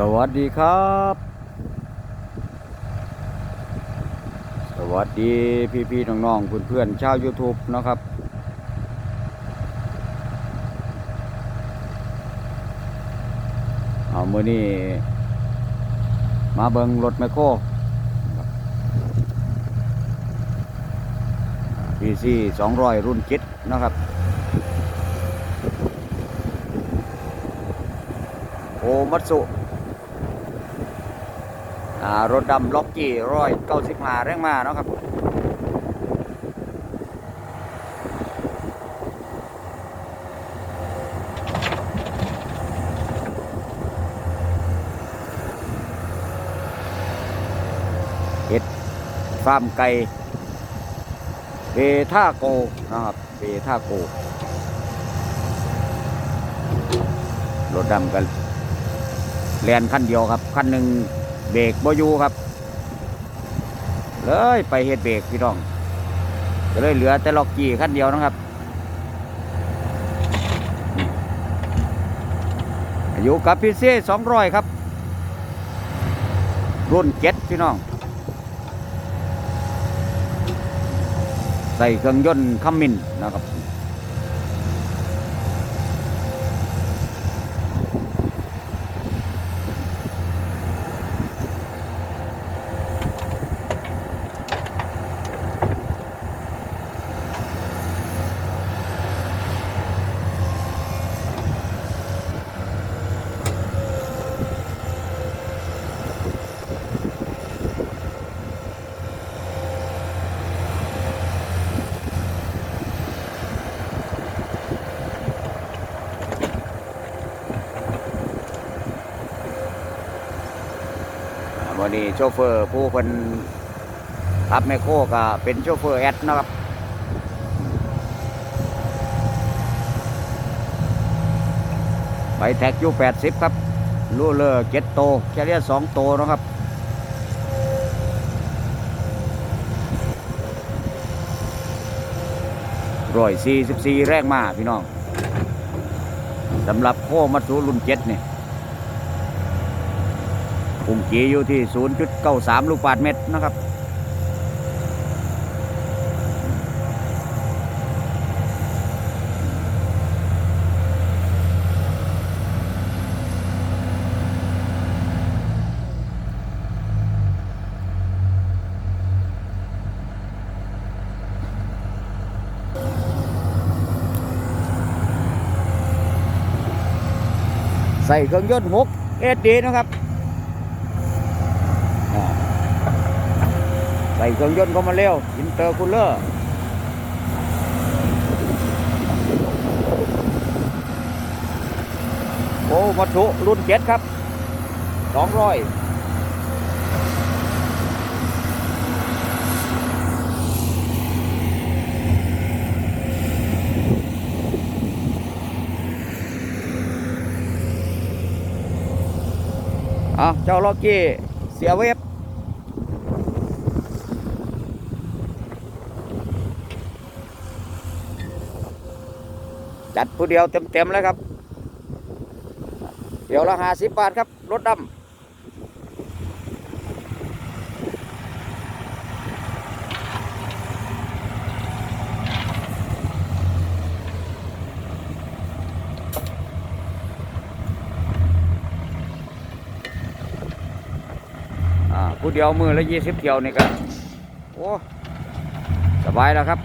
สวัสดีครับ สวัสดีพี่ๆน้องๆเพื่อนๆชาว YouTube นะครับ เอามือนี้มาเบิงรถแมคโครพีซีสองร้อยรุ่นจิตนะครับโอมัตสุอ่า รถดำล็อกกี้ร้อยเก้าสิบห้าแรงมาเนาะครับเห็ดฟาร์มไก่เบท่าโกนะครับเบท่าโกรถดำกันแลนคันเดียวครับคันหนึ่ง เบรกบอยู่ครับ เลยไปเฮ็ดเบรกพี่น้องก็เลยเหลือแต่ล็อกกี้คันเดียวนะครับอยู่กับพีเซ่สองร้อยครับ รุ่นเจ็ดพี่น้อง ใส่เครื่องยนต์คัมมินนะครับ วันนี้โชเฟอร์ผู้คนขับแมคโครก็เป็นโชเฟอร์แอดนะครับใบแท็กอยู่80 ครับ ลูเลอร์เจ็ดโตแค่เรียสองโตนะครับร้อยสี่สิบสี่แรงมาพี่น้องสำหรับโคมัตสุรุ่นเจ็ดเนี่ย ปุ่มจีอยู่ที่ 0.93 ลูกบาทเมตรนะครับ ใส่เครื่องยนต์6 SD นะครับ อ่าใส่เครื่องยนต์เข้ามาเร็วอินเตอร์คูลเลอร์โอ้วัตถุรุ่นเจ็ดครับสองร้อยอะเจ้าล็อกกี้เสียเว็บ จัดผู้เดียวเต็มๆเลยครับเดี๋ยวละห้าสิบบาทครับ รถดำอ่าผู้เดียวมือละยี่สิบเที่ยวนี่ก็โอ้สบายแล้วครับ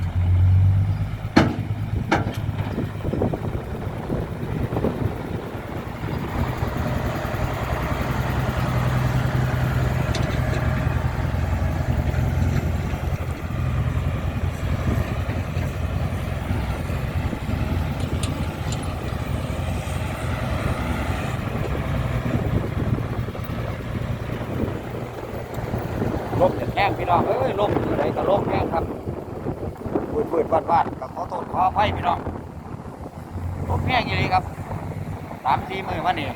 ลมจะแห้งพี่น้อง เอ้ยลมอะไรก็ลมแห้งครับปืดปืดวาดวาดก็ขอโทษขออภัย พี่น้องลมแห้งอย่างนี้ครับสามสี่มือมานี่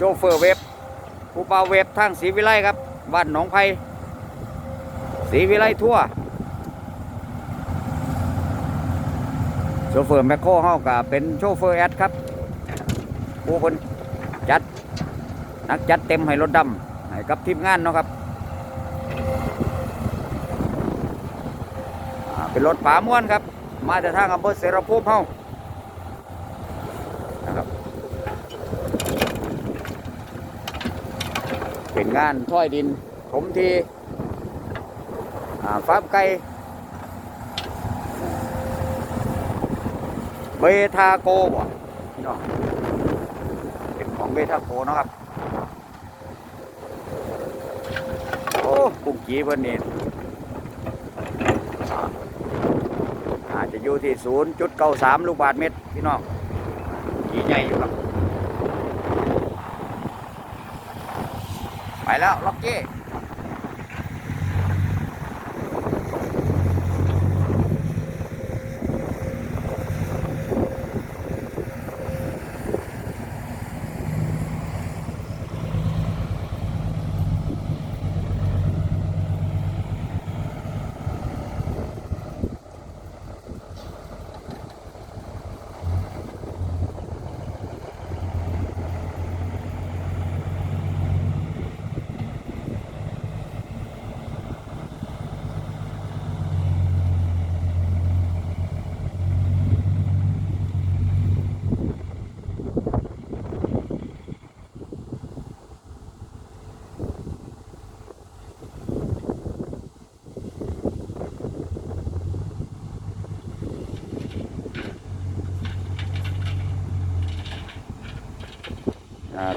โชเฟอร์เว็บผู้เป่าเวฟทางศรีวิไลครับบ้านหนองไผ่ศรีวิไลทั่วโช เฟอร์แมคโครเฮากับเป็นโชเฟอร์แอดครับผู้คนจัดนักจัดเต็มให้รถดำให้กับทีมงานเนาะครับเป็นรถป่าม้วนครับ มาจากทางอำเภอเสรภูมิเฮานะครับเป็นงานถ้อยดินถมทีอ่าฟาร์มไก่ เบทาโกบ่พี่น้องเป็นของเบทาโกเนาะครับโอ้กุ้งกีเพิ่นนี่อาอาจจะอยู่ที่0.93ลูกบาทเมตรพี่น้องกีใหญ่อยู่ครับไปแล้วล็อกเก้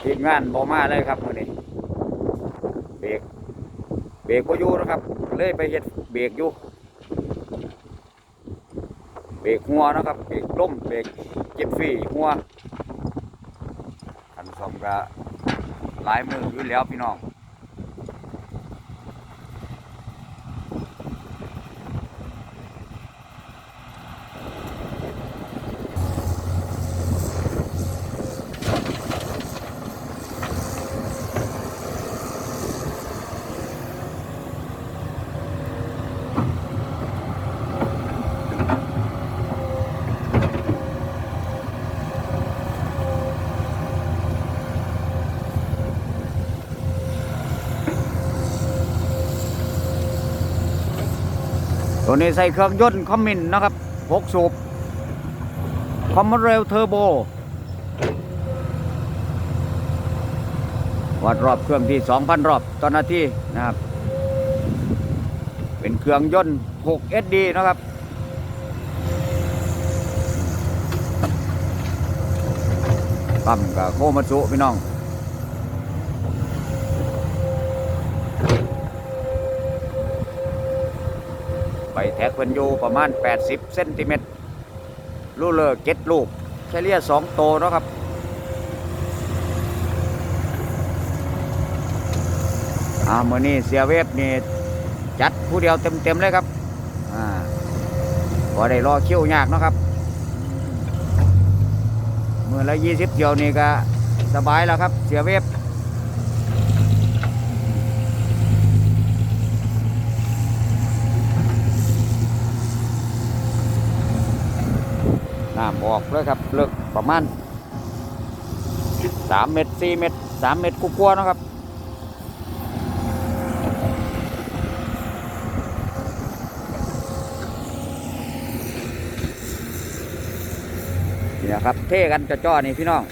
ทีมงานบอมาเลยครับมือนี้เบรกเบรกก็อยู่นะครับ เลยไปเห็ดเบรกอยู่เบรกหัวนะครับเบรกล้มเบรกเจ็บฟีหัวอันสอมกะหลายมืออยู่แล้วพี่น้อง ตัวนี้ใส่เครื่องยนต์คอมมินนะครับ6สูบคอมมอนเรลเทอร์โบ วัดรอบเครื่องที่ 2,000 รอบต่อนาทีนะครับ เป็นเครื่องยนต์ 6 SD นะครับ ปั๊มกับโคมัตสุพี่น้อง ไปแท็กเพิ่นอยู่ประมาณ 80เซนติเมตรลูเลอเก็ดลูกเฉลี่ย2โตเนาะครับอ่ามื่อนี้เสียเวฟนี่จัดผู้เดียวเต็มๆเลยครับอ่าพอได้รอคิวยากเนาะครับเมื่อละยี่สิบเที่ยวนี่ก็สบายแล้วครับ เสียเวฟ น้ำออกเลยครับเลิกประมาณสามเมตรสี่เมตรสามเมตรกลัวาๆเนะครับนี่นะครับเท่กันจะจ้อนี่พี่น้อง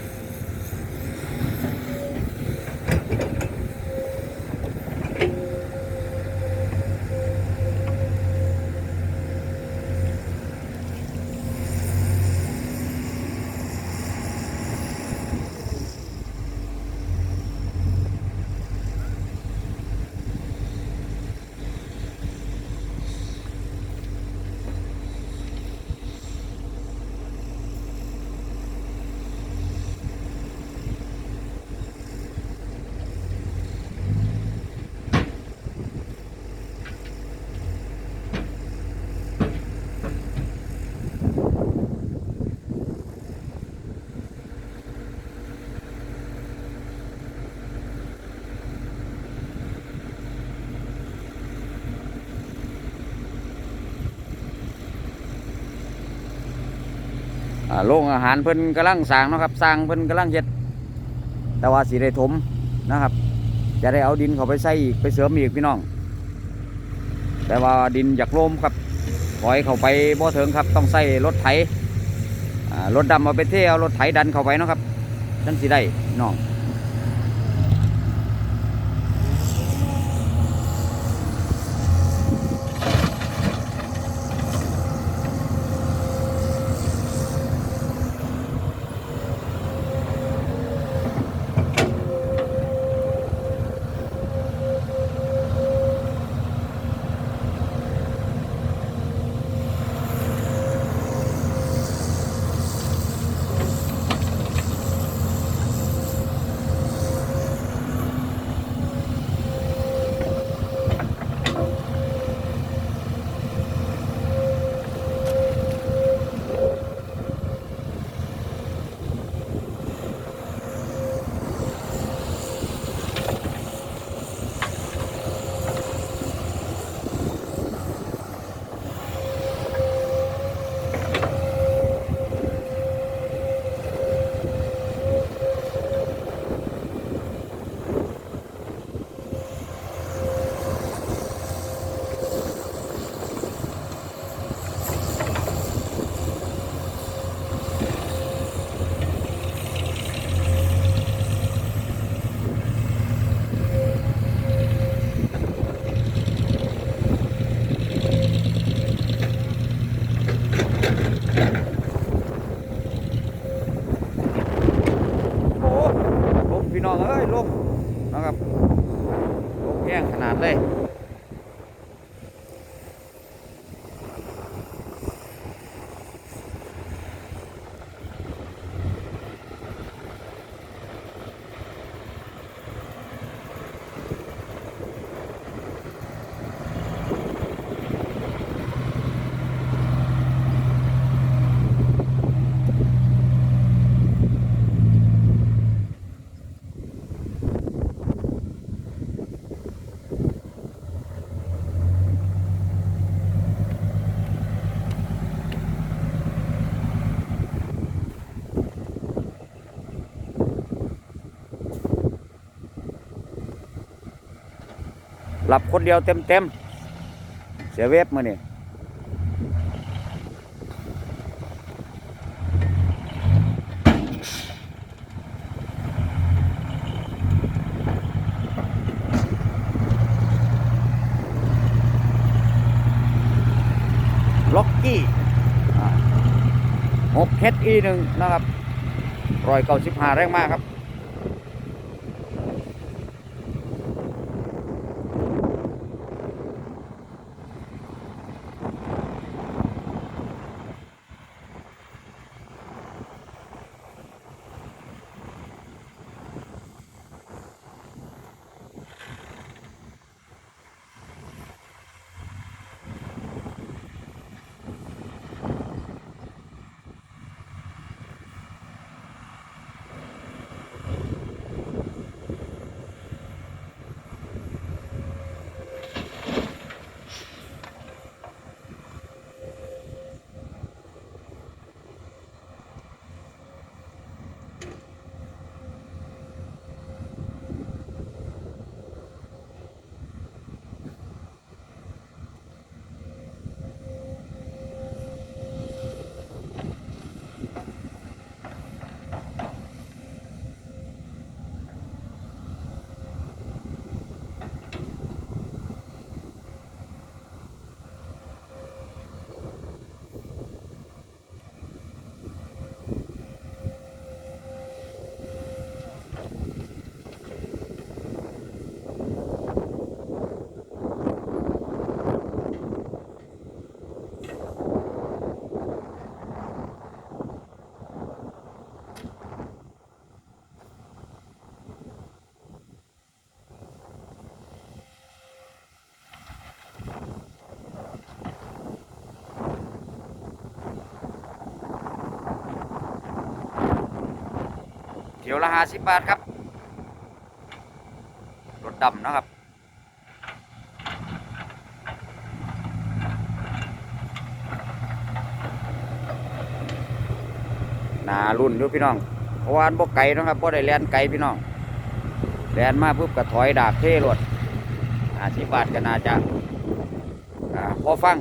โรงอาหารเพิ่นกำลังสร้างนะครับสร้างเพิ่นกำลังเฮ็ด แต่ว่าสีได้ถมนะครับ จะได้เอาดินเขาไปใส่อีกไปเสริมอีกพี่น้อง แต่ว่าดินอยากโลมครับปล่อยเข้าไปบ่ถึงครับต้องใส่รถไถรถดำเอาไปเที่ยวรถไถดันเข้าไปนะครับจังสีได้น้อง หลับคนเดียวเต็มเต็มๆเสียเวฟมาเนี่ยล็อกกี้หกเฮดอีหนึ่งนะครับรอยเก้าสิบห้าแรงมากครับ ขียวละห้าสิบบาทครับรถดำนะครับนารุ่นอยู่พี่น้องเพราะว่าบ่ไกลนะครับบ่ได้แลนไกลพี่น้องแลนมาปุ๊บก็ถอยดากเท่รถอาสิบบาทก็น่าจะพอฟัง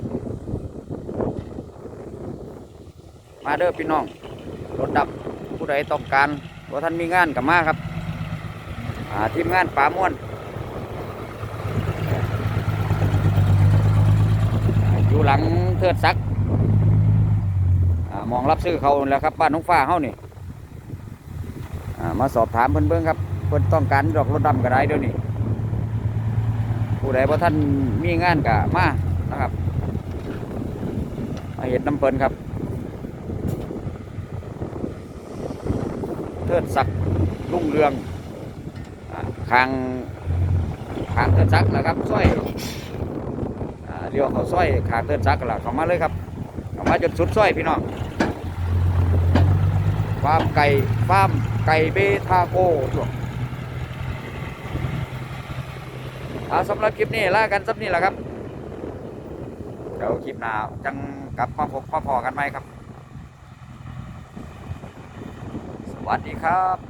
มาเด้อพี่น้องรถดับผู้ใดต้องการ ว่าท่านมีงานกับมาครับทีมงานป่าม่วนอยู่หลังเทิดซักอมองรับซื้อเขาแล้วครับบ้านน้องฟ้าเฮานี่มาสอบถามเพิ่อนเบิ่งครับ เพิ่อนต้องการดอกรถดำก็ได้เดี๋ยวนี้ผู้ใดว่าท่านมีงานกับมานะครับมาเห็นน้ำเพลินครับ เทิดศักดิ์รุ่งเรืองอาคางคางเทิดศักดิ์นะครับส้อยเรียกว่าเขาส้อยคางเทิดศักดิ์ล่ะเขามาเลยครับเขามาจนสุดส้อยพี่น้องฟาร์มไก่ฟาร์มไก่เบทาโกตัวเอาสำหรับคลิปนี้ลากันสักนี้แหละครับ เดี๋ยวคลิปหน้าจังกลับมาพบมาพอกันไหมครับ ส วัสดีครับ